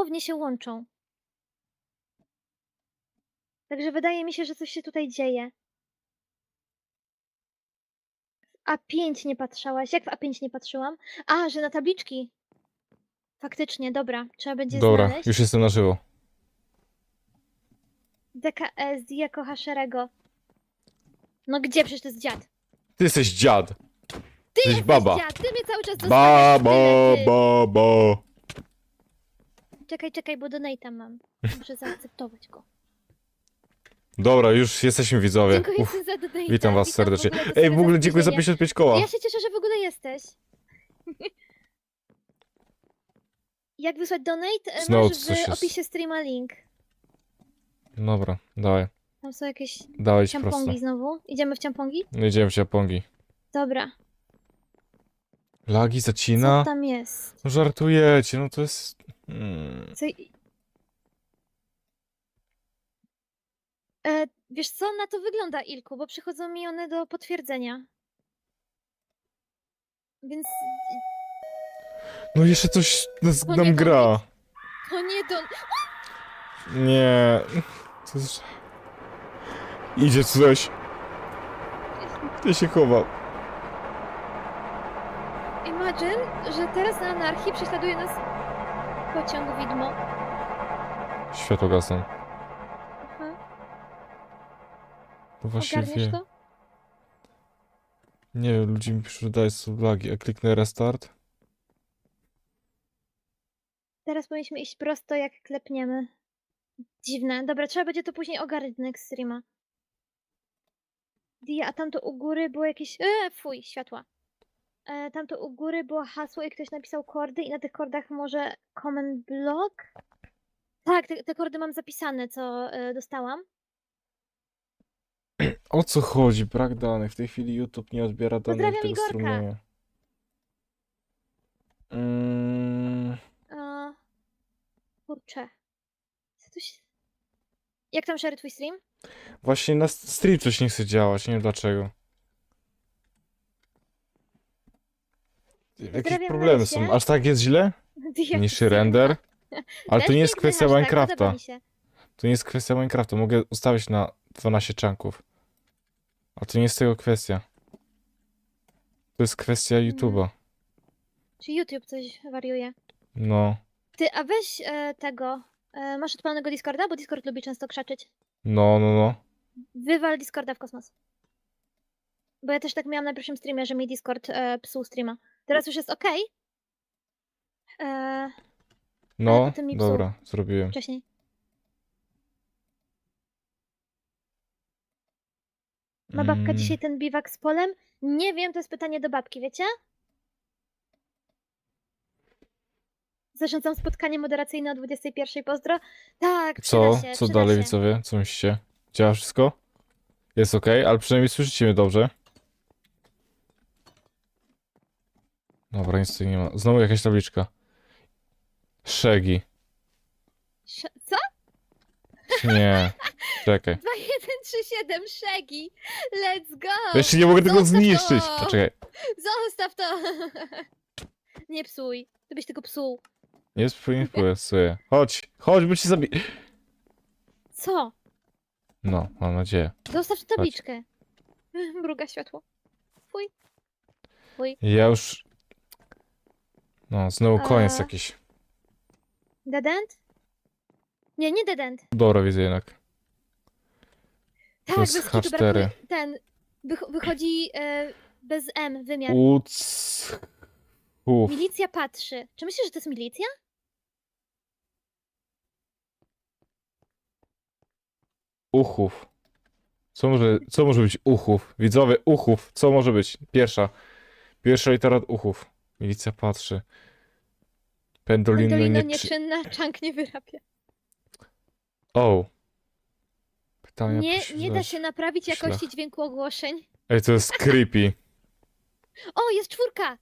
dosłownie się łączą. Także wydaje mi się, że coś się tutaj dzieje. W A5 nie patrzałaś. Jak w A5 nie patrzyłam? A, że na tabliczki. Faktycznie, dobra. Trzeba będzie Dobra, znaleźć. już jestem na żywo. DKS, Dia kocha Szerego. No gdzie? Przecież to jest dziad. Ty jesteś dziad. Ty jesteś jesteś baba. dziad, ty mnie cały czas Ba, zostawiasz w ba, tyle, ty. ba, ba. Czekaj, czekaj, bo donate'a mam. Muszę zaakceptować go. Dobra, już jesteśmy widzowie. Dziękuję Uf, ci za donate'a. witam was w serdecznie. to Ej, w ogóle dziękuję za zasłużenie. 55 koła. Ja się cieszę, że w ogóle jesteś. Jak wysłać donate? E, Znowu Masz coś w jest. opisie streama link. Dobra, dawaj. Tam są jakieś Dawaj ci prosto. ciampongi znowu. Idziemy w ciampongi? No idziemy w Japongi. Dobra. Lagi Co zacina? tam jest? No żartujecie, no to jest... Hmm. Co... E, wiesz co, na to wygląda Ilku, bo przychodzą mi one do potwierdzenia. Więc No jeszcze coś nas, To nam nie gra. to nie don... Nie. To jest... Idzie coś. Ty się chowa. Imagine, że teraz na anarchii prześladuje nas pociąg widmo. Światło gasną. Aha. No Ogarniesz właściwie... to? Nie wiem, ludzie mi piszą, że daje sobie lagi. A kliknę restart. Teraz powinniśmy iść prosto, jak klepniemy. Dziwne. Dobra, trzeba będzie to później ogarnąć next streama. Dia, a tamto u góry było jakieś... Eee, fuj, światła. E, tamto u góry było hasło i ktoś napisał kordy i na tych kordach może comment block? Tak, te, te kordy mam zapisane, co e, dostałam. O co chodzi? Brak danych. W tej chwili YouTube nie odbiera danych Pozdrawiam tego Igorka. strumienia. Mm, E, kurczę. Co tu się... Jak tam share twój stream? właśnie na st- stream coś nie chce działać, nie wiem dlaczego. Jakieś Pozdrawiam problemy Marysię. są. Aż tak jest źle? Niższy render? Ale to nie jest piękny kwestia hashtag, Minecrafta. podoba mi się. To nie jest kwestia Minecrafta. Mogę ustawić na 12 czanków. A to nie jest tego kwestia. To jest kwestia Mhm. YouTube'a. Czy YouTube coś wariuje? No, Ty, a weź e, tego. E, masz odpalonego Discorda? Bo Discord lubi często krzyczeć. no, no, no. Wywal Discorda w kosmos. Bo ja też tak miałam na pierwszym streamie, że mi Discord e, psuł streama. Teraz już jest ok. E, No, potem mi psuł. dobra, zrobiłem. wcześniej. Ma babka Mm, dzisiaj ten biwak z polem? Nie wiem, to jest pytanie do babki, wiecie? Zarządzam spotkanie moderacyjne o 21. Pozdro. Tak, przyda Co? się, Co przyda dalej, się. widzowie? Co myślicie? Działa wszystko? Jest ok, ale przynajmniej słyszycie mnie dobrze. Dobra, nic tutaj nie ma. Znowu jakaś tabliczka. Szegi. Sze- Co? Nie. Czekaj. 2137 Shaggy! Let's go! Jeszcze nie mogę tego Zostaw zniszczyć. to! Poczekaj. Zostaw to! Nie psuj. Ty byś tylko psuł. Nie psuję. Chodź, chodź, bo cię zabi... Co? No, mam nadzieję. Zostaw tę tabliczkę. Mruga światło. Fuj. Fuj. Ja już... No, znowu koniec A- jakiś. Dead end? Nie, nie dead end. Dobra, widzę jednak. Tak, bez kitu H4. brakuje. Ten. Wych- wychodzi e, bez M wymiar. Uc... Uf. Milicja patrzy. Czy myślisz, że to jest milicja? Uchów. Co może, co może być uchów? Widzowie, uchów. Co może być? Pierwsza. Pierwsza litera od uchów. Milicja patrzy. Pendolino Pendolino nie... Czy... nieczynna, czank nie wyrabia. O. Pytania Nie, proszę nie da zadać. się naprawić jakości Szlach. dźwięku ogłoszeń. Ej, to jest creepy. O, jest czwórka!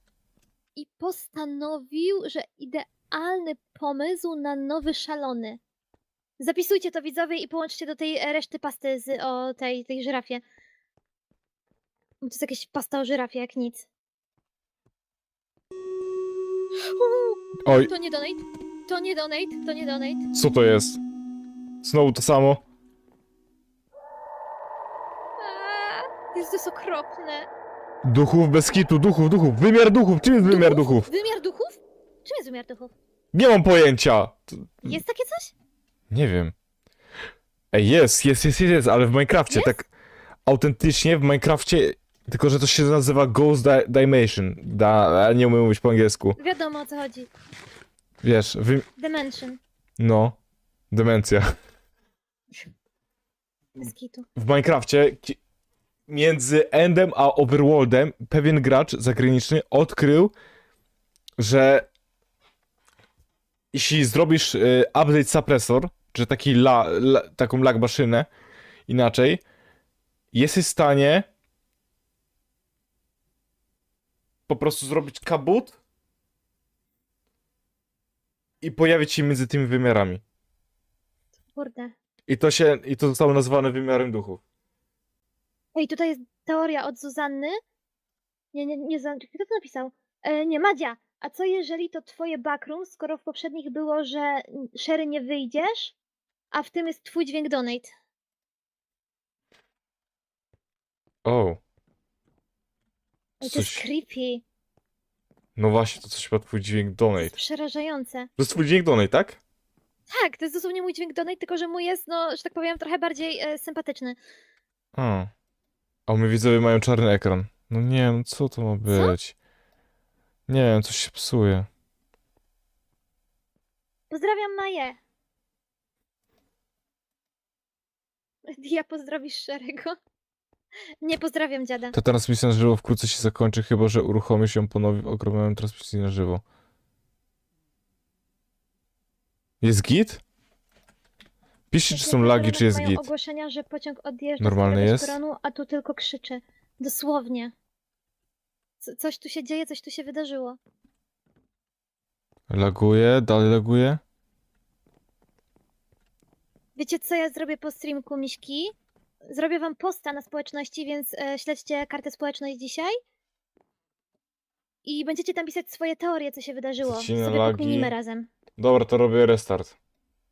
I postanowił, że idealny pomysł na nowy szalony. Zapisujcie to widzowie i połączcie do tej e, reszty pasty z, o tej, tej żyrafie. To jest jakaś pasta o żyrafie, jak nic. Oj, to nie donate. To nie donate, to nie donate. Co to jest? Znowu to samo? Aaa, Jest to jest okropne. Duchów bez kitu, duchów, duchów. Wymiar duchów, czym jest wymiar duchów? Wymiar duchów? Czym jest wymiar duchów? Nie mam pojęcia. To- Jest takie coś? Nie wiem. Ej, jest, jest, jest, jest, jest, ale w Minecrafcie, Jest? tak autentycznie w Minecrafcie, tylko że to się nazywa Ghost Di Dimension. Da, nie umiem mówić po angielsku. Wiadomo o co chodzi. Wiesz, wy... Dimension. No, demencja. Bez kitu. W Minecrafcie między Endem a Overworldem pewien gracz zagraniczny odkrył, że jeśli zrobisz y, update suppressor, czy taki la, la, taką lag maszynę, inaczej, jesteś w stanie po prostu zrobić kabut i pojawić się między tymi wymiarami. Kurde. I to się, i to zostało nazwane wymiarem duchów. Ej, tutaj jest teoria od Zuzanny. Nie, nie, nie, kto to napisał? E, nie, Madzia. A co jeżeli to twoje backroom, skoro w poprzednich było, że Sherry nie wyjdziesz, a w tym jest twój dźwięk donate? O, Ej, to jest Coś- creepy. no właśnie, to coś chyba twój dźwięk To donate. jest przerażające. To jest twój dźwięk donate, tak? Tak, to jest dosłownie mój dźwięk donate, tylko że mój jest, no, że tak powiem, trochę bardziej e, sympatyczny. A. A my widzowie mają czarny ekran. No nie, no co to ma być? Nie wiem, coś się psuje. Pozdrawiam Maję. Ja pozdrowisz Szerego? Nie pozdrawiam dziada. Ta transmisja na żywo wkrótce się zakończy, chyba że uruchomisz ją ponownie w ogromnym transmisji na żywo. Jest git? Piszcie, czy są lagi, czy jest mają git. ogłoszenia, że pociąg odjeżdża Normalny z jest? peronu, a tu tylko krzyczy. Dosłownie. Co, coś tu się dzieje, coś tu się wydarzyło. Laguje, dalej laguje. Wiecie co ja zrobię po streamku, Miśki? Zrobię wam posta na społeczności, więc e, śledźcie kartę społeczność dzisiaj. I będziecie tam pisać swoje teorie, co się wydarzyło. Zacina Sobie lagi. pokminimy razem. Dobra, to robię restart.